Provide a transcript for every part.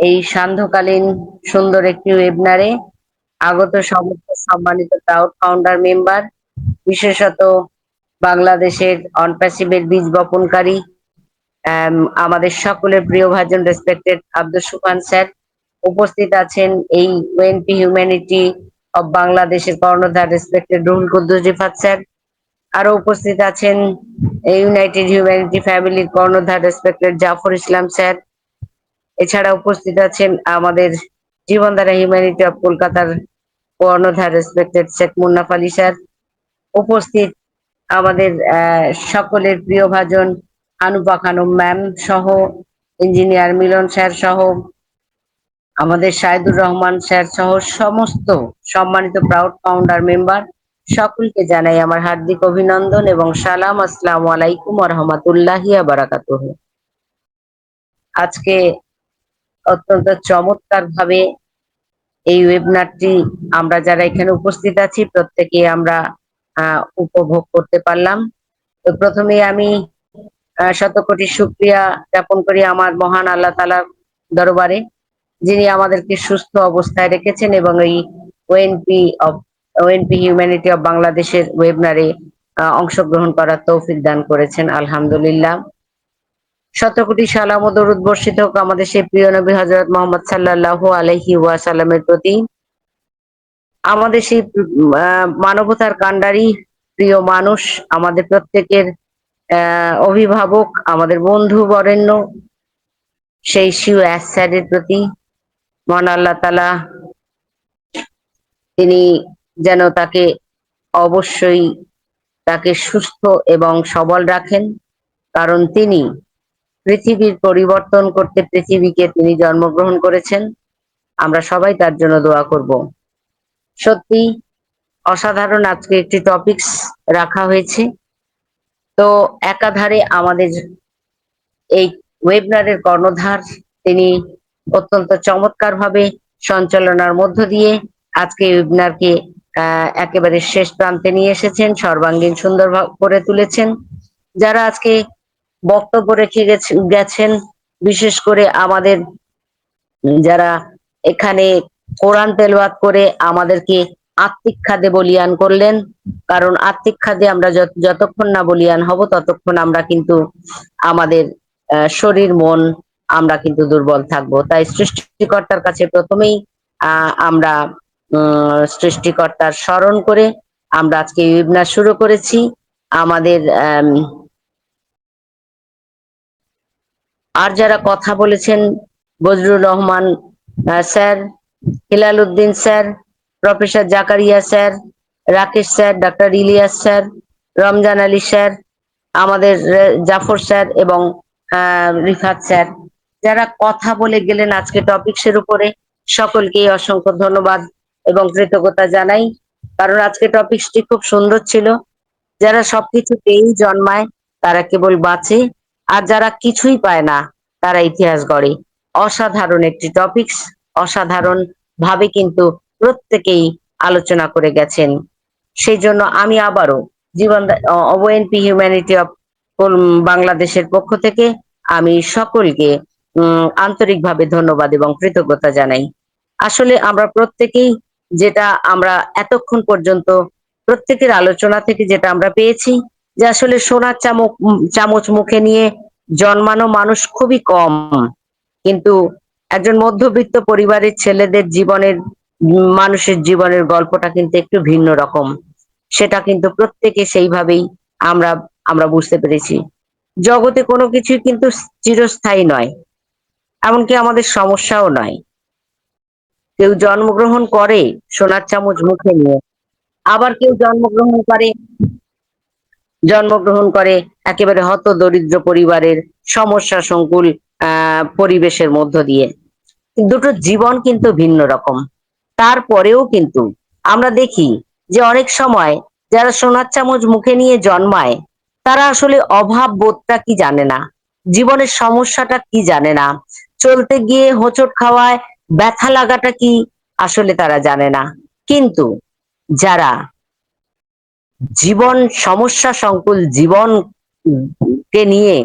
এই সান্ধ্যকালীন সুন্দর একটি ওয়েবিনারে আগত সমস্ত সম্মানিত ক্রাউড ফাউন্ডার মেম্বার বিশেষত বাংলাদেশের অনপ্যাসিভের বীজ বপনকারী আম, আমাদের সকলের প্রিয় ভাজন রেসপেক্টেড আব্দুল সুফান স্যার উপস্থিত আছেন এই ওয়েনপি হিউম্যানিটি অব বাংলাদেশের কর্ণধার রেসপেক্টেড রুহুল কুদ্দুস রিফাত স্যার। আরও উপস্থিত আছেন ইউনাইটেড হিউম্যানিটি ফ্যামিলির কর্ণধার রেসপেক্টেড জাফর ইসলাম স্যার। এছাড়া উপস্থিত আছেন আমাদের জীবনধারা হিউম্যানিটি অফ কলকাতার কর্ণধার রেসপেক্টেড শেখ মুন্নাফ আলী স্যার উপস্থিত আমাদের সকলের প্রিয় ভাজন আনুপা খানম ম্যাম সহ ইঞ্জিনিয়ার মিলন স্যার সহ, আমাদের সাইদুর রহমান স্যার সহ সমস্ত সম্মানিত প্রাউড ফাউন্ডার মেম্বার সকলকে জানাই আমার হার্দিক অভিনন্দন এবং সালাম, আসসালামু আলাইকুম রহমতুল্লাহি বারাকাতুহ। আজকে অত্যন্ত চমৎকার ভাবে এই ওয়েবিনারটি আমরা যারা এখানে উপস্থিত আছি, প্রত্যেকে আমরা উপভোগ করতে পারলাম। তো প্রথমে আমি শতকোটি শুক্রিয়া জ্ঞাপন করি আমার মহান আল্লাহ তালার দরবারে, যিনি আমাদেরকে সুস্থ অবস্থায় রেখেছেন এবং এই ONP of ONP humanity of বাংলাদেশের ওয়েবিনারে অংশগ্রহণ করার তৌফিক দান করেছেন। আলহামদুলিল্লাহ। শতকোটি সালাম ও দরুদ বর্ষিত হোক আমাদের সেই প্রিয় নবী হজরত মোহাম্মদ সাল্লাহ আলহি ওয়াসাল্লামের প্রতি। আমাদের সেই মানবতার কাণ্ডারি প্রিয় মানুষ, আমাদের প্রত্যেকের অভিভাবক, আমাদের বন্ধু বরেণ্য, সেই শিউ অ্যাসারের প্রতি মহান আল্লাহ তালা তিনি যেন তাকে অবশ্যই তাকে সুস্থ এবং সবল রাখেন। কারণ তিনি পৃথিবীর পরিবর্তন করতে পৃথিবীকে তিনি জন্মগ্রহণ করেছেন। আমরা সবাই তার জন্য দোয়া করব। সত্যি, অসাধারণ আজকে একটি টপিকস রাখা হয়েছে। তো একাধারে আমাদের এই ওয়েবনারের কর্ণধার, তিনি অত্যন্ত চমৎকার ভাবে সঞ্চালনার মধ্য দিয়ে আজকে ওয়েবনারকে একেবারে শেষ প্রান্তে নিয়ে এসেছেন, সর্বাঙ্গীন সুন্দর করে তুলেছেন। যারা আজকে বক্তব্য রেখে গেছে- গেছেন। বিশেষ করে আমাদের যারা এখানে কোরআন তেলওয়াত করে আমাদেরকে আত্মিক খাদে বলিয়ান করলেন। কারণ আত্মিক খাদে আমরা যত- যতক্ষণ না বলিয়ান হব ততক্ষণ আমরা কিন্তু আমাদের শরীর মন আমরা কিন্তু দুর্বল থাকব। তাই সৃষ্টিকর্তার কাছে প্রথমেই আহ, আমরা সৃষ্টিকর্তার স্মরণ করে আমরা আজকে ওয়েবিনার শুরু করেছি। আমাদের আম, আর যারা কথা বলেছেন, Bajrur Rahman sir Hilal Uddin sir, professor Zakaria sir, Rakesh sir doctor Ilias sir, Ramzan Ali sir, আমাদের জাফর স্যার এবং রিফাত স্যার। যারা কথা বলে গেলেন আজকে টপিকসের উপরে, সকলকেই অসংখ্য ধন্যবাদ এবং কৃতজ্ঞতা জানাই। কারণ আজকে টপিকসটি খুব সুন্দর ছিল। যারা সবকিছু পেয়েই জন্মায়, তারা কেবল বাঁচে। আর যারা কিছুই পায় না, তারা ইতিহাস গড়ে। অসাধারণ একটি টপিকস অসাধারণ ভাবে কিন্তু প্রত্যেকেই আলোচনা করে গেছেন। সেই জন্য আমি আবারও জীবন ওএনপি হিউম্যানিটি অফ বাংলাদেশের পক্ষ থেকে আমি সকলকে আন্তরিকভাবে ধন্যবাদ এবং কৃতজ্ঞতা জানাই। আসলে আমরা প্রত্যেকেই যেটা আমরা এতক্ষণ পর্যন্ত, প্রত্যেকের আলোচনা থেকে যেটা আমরা পেয়েছি যে আসলে সোনার চামচ চামচ মুখে নিয়ে জন্মানো মানুষ খুবই কম। কিন্তু একজন মধ্যবিত্ত পরিবারের ছেলেদের জীবনের, মানুষের জীবনের গল্পটা কিন্তু একটু ভিন্ন রকম। সেটা কিন্তু প্রত্যেকে সেইভাবেই আমরা আমরা বুঝতে পেরেছি। জগতে কোনো কিছুই কিন্তু চিরস্থায়ী নয়, এমনকি আমাদের সমস্যাও নয়। কেউ জন্মগ্রহণ করে সোনার চামচ মুখে নিয়ে, আবার কেউ জন্মগ্রহণ করে জন্মগ্রহণ করে একেবারে হত দরিদ্র পরিবারের সমস্যা সংকুল পরিবেশের মধ্য দিয়ে। দুটো জীবন কিন্তু ভিন্ন রকম। তারপরেও কিন্তু আমরা দেখি যে অনেক সময় যারা সোনার চামচ মুখে নিয়ে জন্মায়, তারা আসলে অভাব বোধটা কি জানে না? জীবনের সমস্যাটা কি জানে না? চলতে গিয়ে হোঁচট খাওয়ায় ব্যথা লাগাটা কি আসলে তারা জানে না? কিন্তু যারা জীবন সমস্যা সংকুল জীবন কে নিয়ে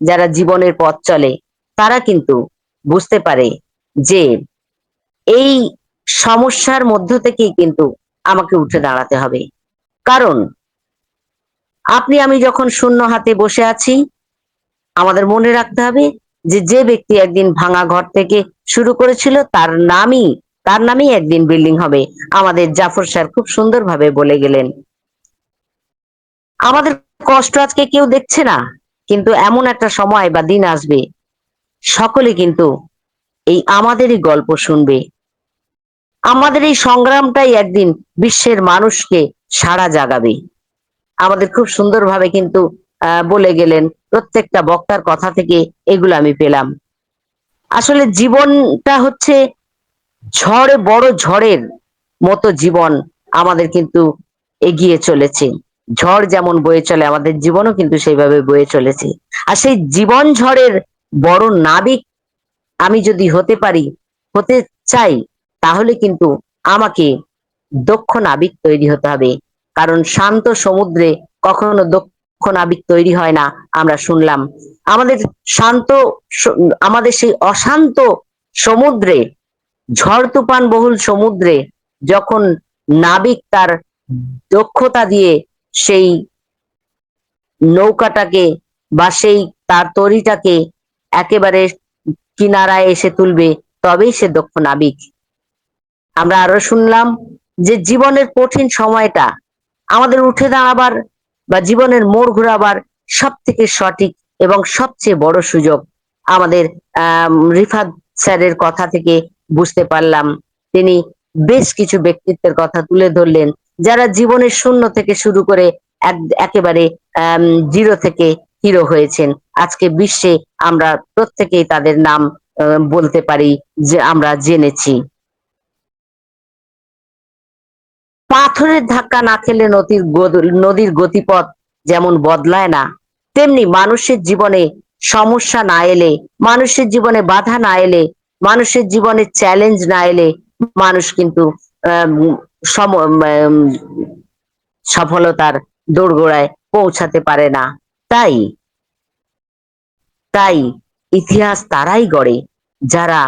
যারা জীবনের পথ চলে, তারা কিন্তু বুঝতে পারে যে এই সমস্যার মধ্য থেকেই কিন্তু আমাকে উঠে দাঁড়াতে হবে। কারণ আপনি, আমি যখন শূন্য হাতে বসে আছি, আমাদের মনে রাখতে হবে যে যে ব্যক্তি একদিন ভাঙা ঘর থেকে শুরু করেছিল, তার নামই তার নামই একদিন বিল্ডিং হবে। আমাদের জাফর স্যার খুব সুন্দরভাবে বলে গেলেন আমাদের কষ্ট আজকে কেউ দেখছে না, কিন্তু এমন একটা সময় বা দিন আসবে, সকলে কিন্তু এই আমাদেরই গল্প শুনবে। আমাদের এই সংগ্রামটাই একদিন বিশ্বের মানুষকে সাড়া জাগাবে। আমাদের খুব সুন্দরভাবে কিন্তু বলে গেলেন, প্রত্যেকটা বক্তার কথা থেকে এগুলো আমি পেলাম। আসলে জীবনটা হচ্ছে ঝড়ে বড় ঝড়ের মতো জীবন আমাদের কিন্তু এগিয়ে চলেছে। ঝড় যেমন বয়ে চলে, আমাদের জীবনও কিন্তু সেইভাবে বয়ে চলেছে। আর সেই জীবন ঝড়ের বড় নাবিক আমি যদি হতে পারি, হতে চাই, তাহলে কিন্তু আমাকে দক্ষ নাবিক তৈরি হতে হবে। কারণ শান্ত সমুদ্রে কখনো দক্ষ নাবিক তৈরি হয় না, আমরা শুনলাম। আমাদের শান্ত আমাদের সেই অশান্ত সমুদ্রে ঝড় তুফান বহুল সমুদ্রে যখন নাবিক তার দক্ষতা দিয়ে সেই নৌকাটাকে বা সেই তার তরিটাকে একেবারে কিনারায় এসে তুলবে তবেই সে দক্ষ নাবিক। আমরা আরও শুনলাম যে জীবনের কঠিন সময়টা আমাদের উঠে দাঁড়াবার বা জীবনের মোড় ঘোরাবার সব থেকে সঠিক এবং সবচেয়ে বড় সুযোগ আমাদের রিফাত স্যারের কথা থেকে বুঝতে পারলাম। তিনি বেশ কিছু ব্যক্তিত্বের কথা তুলে ধরলেন। যারা জীবনের শূন্য থেকে শুরু করে এক- একেবারে জিরো থেকে হিরো হয়েছেন। আজকে বিশ্বে আমরা প্রত্যেকেই তাদের নাম বলতে পারি যে আমরা জেনেছি। পাথরের ধাক্কা না খেলে নদীর নদীর গতিপথ যেমন বদলায় না, তেমনি মানুষের জীবনে সমস্যা না এলে, মানুষের জীবনে বাধা না এলে, মানুষের জীবনে চ্যালেঞ্জ না এলে মানুষ কিন্তু সফলতার দোরগোড়ায় পৌঁছাতে পারে না। তাই তাই ইতিহাস তারাই গড়ে, যারা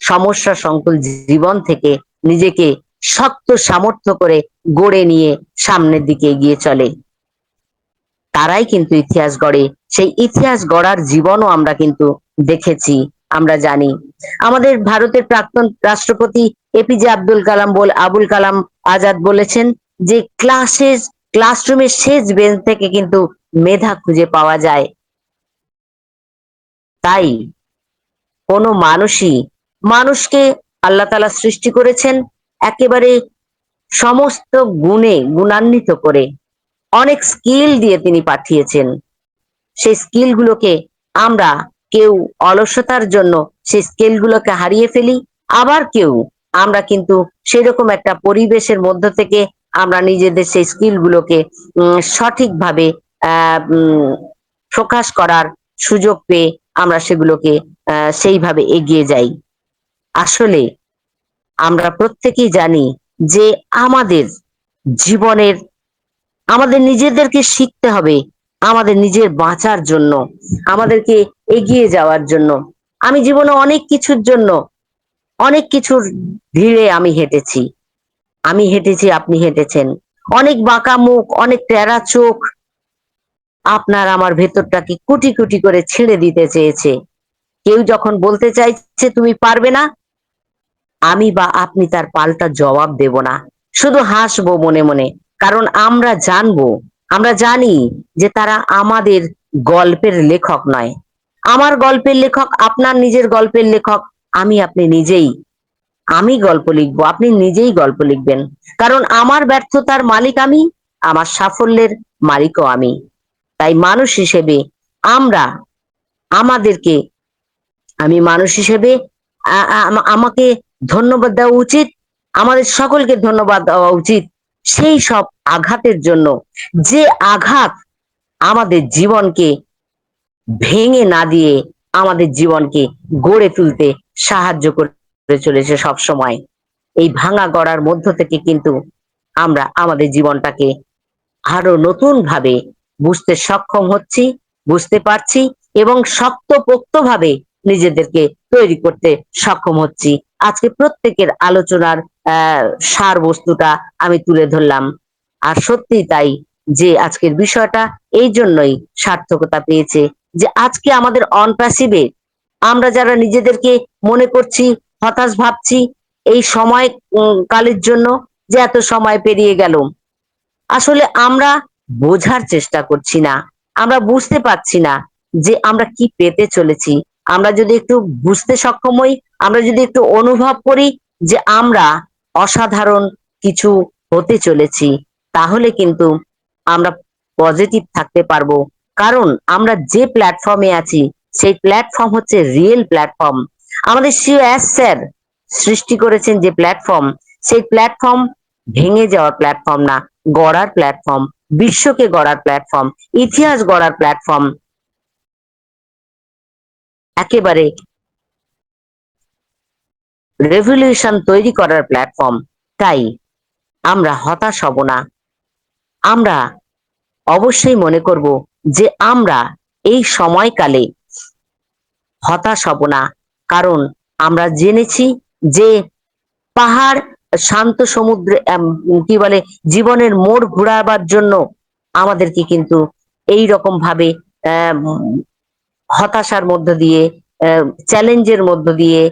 সমস্যা সংকুল জীবন থেকে নিজেকে শক্ত সামর্থ্য করে গড়ে নিয়ে সামনের দিকে এগিয়ে চলে। তারাই কিন্তু ইতিহাস গড়ে। সেই ইতিহাস গড়ার জীবনও আমরা কিন্তু দেখেছি। আমরা জানি। আমাদের ভারতের প্রাক্তন রাষ্ট্রপতি এপিজে আব্দুল কালাম বল আবুল কালাম আজাদ বলেছেন যে ক্লাসের, ক্লাসরুমের শেষ বেঞ্চ থেকে কিন্তু মেধা খুঁজে পাওয়া যায়। তাই কোনো মানুষই, মানুষকে আল্লাহ তালা সৃষ্টি করেছেন একেবারে সমস্ত গুণে গুণান্বিত করে। অনেক স্কিল দিয়ে তিনি পাঠিয়েছেন। সেই স্কিলগুলোকে আমরা কেউ অলসতার জন্য সেই স্কিল গুলোকে হারিয়ে ফেলি, আবার কেউ। আমরা কিন্তু সেরকম একটা পরিবেশের মধ্য থেকে আমরা নিজেদের সেই স্কিলগুলোকে সঠিকভাবে প্রকাশ করার সুযোগ পেয়ে আমরা সেগুলোকে সেইভাবে এগিয়ে যাই। আসলে আমরা প্রত্যেকেই জানি যে আমাদের জীবনের, আমাদের নিজেদেরকে শিখতে হবে আমাদের নিজের বাঁচার জন্য, আমাদেরকে এগিয়ে যাওয়ার জন্য। আমি জীবনে অনেক কিছুর জন্য, অনেক কিছুর ভিড়ে আমি হেঁটেছি। আমি হেঁটেছি, আপনি হেঁটেছেন। অনেক বাঁকা মুখ, অনেক টেরা চোখ আপনার আমার ভেতরটাকে কুটি কুটি করে ছেড়ে দিতে চেয়েছে। কেউ যখন বলতে চাইছে, তুমি পারবে না? আমি বা আপনি তার পাল্টা জবাব দেব না। শুধু হাসবো মনে মনে, কারণ আমরা জানব। আমরা জানি যে তারা আমাদের গল্পের লেখক নয়। আমার গল্পের লেখক, আপনার নিজের গল্পের লেখক, আমি আপনি নিজেই। আমি গল্প লিখব, আপনি নিজেই গল্প লিখবেন। কারণ আমার ব্যর্থতার মালিক আমি, আমার সাফল্যের মালিকও আমি। তাই মানুষ হিসেবে আমরা, আমাদেরকে, আমি মানুষ হিসেবে আমাকে ধন্যবাদ দেওয়া উচিত, আমাদের সকলকে ধন্যবাদ দেওয়া উচিত। সেই সব আঘাতের জন্য, যে আঘাত আমাদের জীবনকে ভেঙে না দিয়ে আমাদের জীবনকে গড়ে তুলতে সাহায্য করে চলেছে সব সময় এই ভাঙা গড়ার মধ্য থেকে কিন্তু আমরা আমাদের জীবনটাকে আরও নতুন ভাবে বুঝতে সক্ষম হচ্ছি, বুঝতে পারছি এবং শক্তপোক্ত ভাবে নিজেদেরকে তৈরি করতে সক্ষম হচ্ছি। আজকে প্রত্যেকের আলোচনার সার বস্তুটা আমি তুলে ধরলাম। আর সত্যি তাই যে আজকের বিষয়টা এই জন্যই সার্থকতা পেয়েছে যে আজকে আমাদের অনপ্যাসিভে আমরা যারা নিজেদেরকে মনে করছি, হতাশ ভাবছি, এই সময় কালের জন্য যে এত সময় পেরিয়ে গেল, আসলে আমরা বোঝার চেষ্টা করছি না। আমরা বুঝতে পারছি না যে আমরা কি পেতে চলেছি। আমরা যদি একটু বুঝতে সক্ষম হই আমরা যদি একটু অনুভব করি যে আমরা অসাধারণ কিছু হতে চলেছি, তাহলে কিন্তু আমরা পজিটিভ থাকতে পারব। কারণ আমরা যে প্ল্যাটফর্মে আছি, সেই প্ল্যাটফর্ম হচ্ছে রিয়েল প্ল্যাটফর্ম আমাদের সিও এস স্যার সৃষ্টি করেছেন যে প্ল্যাটফর্ম সেই প্ল্যাটফর্ম ভেঙে যাওয়ার প্ল্যাটফর্ম না, গড়ার প্ল্যাটফর্ম বিশ্বকে গড়ার প্ল্যাটফর্ম ইতিহাস গড়ার প্ল্যাটফর্ম একেবারে রেভলিউশন তৈরি করার প্ল্যাটফর্ম তাই আমরা হতাশ হব না। আমরা অবশ্যই মনে করব যে আমরা এই সময়কালে হতাশ হব না, কারণ আমরা জেনেছি যে পাহাড়, শান্ত সমুদ্রে কি বলে, জীবনের মোড় ঘোরাবার জন্য আমাদেরকে কিন্তু এই রকম ভাবে হতাশার মধ্য দিয়ে চ্যালেঞ্জের মধ্য দিয়ে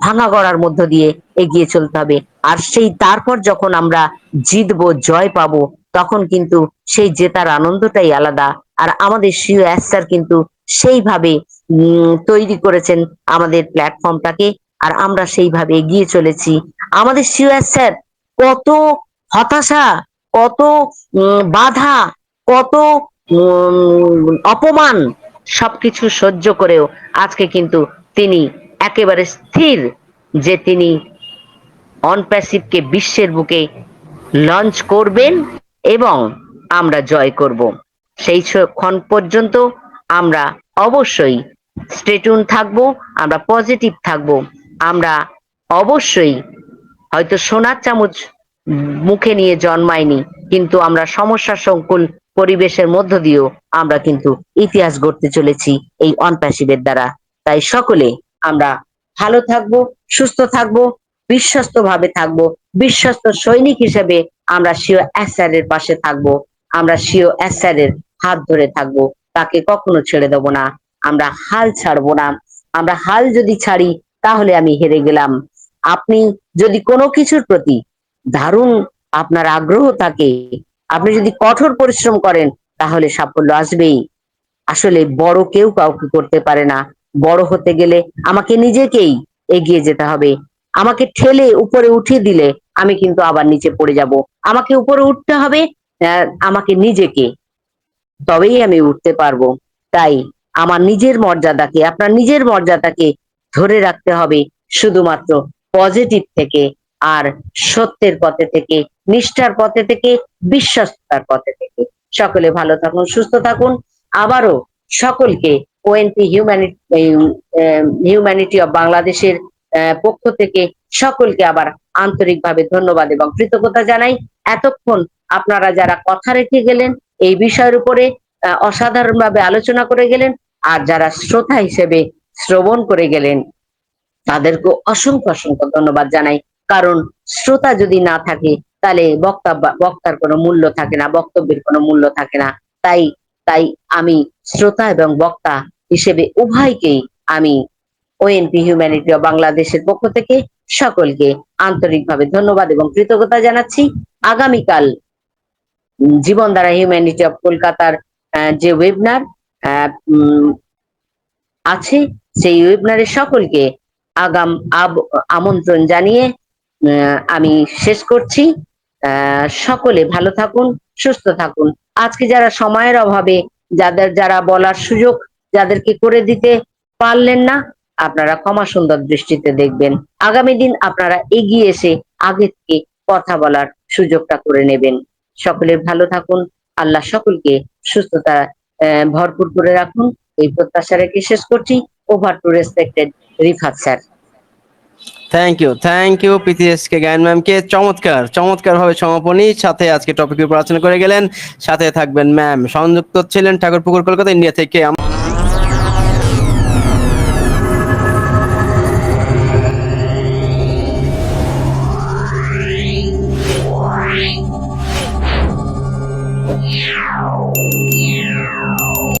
ভাঙা গড়ার মধ্য দিয়ে এগিয়ে চলতে হবে। আর সেই তারপর যখন আমরা জিতবো, জয় পাবো, তখন কিন্তু সেই জেতার আনন্দটাই আলাদা। আর আমাদের সিও স্যার কিন্তু সেইভাবে তৈরি করেছেন আমাদের প্ল্যাটফর্মটাকে। আর আমরা সেইভাবে এগিয়ে চলেছি। আমাদের সিও স্যার কত হতাশা, কত বাধা, কত অপমান, সবকিছু সহ্য করেও আজকে কিন্তু তিনি একেবারে স্থির যে তিনি অনপ্যাসিভকে বিশ্বের বুকে লঞ্চ করবেন এবং আমরা জয় করব। সেই ক্ষণ পর্যন্ত আমরা অবশ্যই স্টেটুন থাকব, আমরা পজিটিভ থাকব। আমরা অবশ্যই হয়তো সোনার চামচ মুখে নিয়ে জন্মায়নি, কিন্তু আমরা সমস্যা সংকুল পরিবেশের মধ্য দিয়েও আমরা কিন্তু ইতিহাস গড়তে চলেছি এই অনপ্যাসিভের দ্বারা। তাই সকলে আমরা ভালো থাকব, সুস্থ থাকব বিশ্বস্ত ভাবে থাকব। বিশ্বস্ত সৈনিক হিসেবে আমরা সিও এর পাশে থাকব। আমরা সিও এর হাত ধরে থাকব। তাকে কখনো ছেড়ে দেব না। আমরা হাল ছাড়বো না। আমরা হাল যদি ছাড়ি, তাহলে আমি হেরে গেলাম। আপনি যদি কোনো কিছুর প্রতি দারুণ আপনার আগ্রহ থাকে, আপনি যদি কঠোর পরিশ্রম করেন, তাহলে সাফল্য আসবেই। আসলে বড় কেউ কাউকে করতে পারে না। বড় হতে গেলে আমাকে নিজেকেই এগিয়ে যেতে হবে। আমাকে ঠেলে উপরে উঠিয়ে দিলে আমি কিন্তু আবার নিচে পড়ে যাব। আমাকে উপরে উঠতে হবে আমাকে নিজেকে। তবেই আমি উঠতে পারব। তাই আমার নিজের মর্যাদাকে, আপনার নিজের মর্যাদাকে ধরে রাখতে হবে শুধুমাত্র পজিটিভ থেকে আর সত্যের পথে থেকে, নিষ্ঠার পথে থেকে, বিশ্বস্ততার পথে থেকে। সকলে ভালো থাকুন, সুস্থ থাকুন। আবারও সকলকে ওএনপি হিউম্যানিটি অফ বাংলাদেশের পক্ষ থেকে সকলকে আবার আন্তরিকভাবে ধন্যবাদ এবং কৃতজ্ঞতা জানাই। এতক্ষণ আপনারা যারা কথা রেখে গেলেন, এই বিষয়ের উপরে অসাধারণভাবে আলোচনা করে গেলেন আর যারা শ্রোতা হিসেবে শ্রবণ করে গেলেন তাদেরকে অসংখ্য অসংখ্য ধন্যবাদ জানাই। কারণ শ্রোতা যদি না থাকে, তাহলে বক্তা বক্তার কোনো মূল্য থাকে না, বক্তব্যের কোনো মূল্য থাকে না। তাই তাই আমি শ্রোতা এবং বক্তা হিসেবে উভয়কেই আমি ওএনপি হিউম্যানিটি বাংলাদেশের পক্ষ থেকে সকলকে আন্তরিকভাবে ধন্যবাদ এবং কৃতজ্ঞতা জানাচ্ছি। আগামীকাল জীবনধারা হিউম্যানিটি অফ কলকাতার যে ওয়েবিনার আছে, সেই ওয়েবিনারে সকলকে আগাম আমন্ত্রণ জানিয়ে আমি শেষ করছি। সকলে ভালো থাকুন, সুস্থ থাকুন। আজকে যারা সময়ের অভাবে যাদের, যারা বলার সুযোগ যাদেরকে করে দিতে পারলেন না, আপনারা ক্ষমা সুন্দর দৃষ্টিতে দেখবেন। আগামী দিন আপনারা এগিয়ে এসে আগে থেকে কথা বলার সুযোগটা করে নেবেন। সকলে ভালো থাকুন, আল্লাহ সকলকে সুস্থতা ভরপুর করে রাখুন। এই প্রত্যাশা রেখে শেষ করছি। Over to respected Rifat sir thank you thank you PTS কে জ্ঞান ম্যামকে চমৎকার চমৎকার ভাবে সমাপনী। সাথে আজকে টপিকের উপর আলোচনা করে গেলেন। সাথে থাকবেন ম্যাম সংযুক্ত ছিলেন ঠাকুরপুকুর, কলকাতা ইন্ডিয়া থেকে।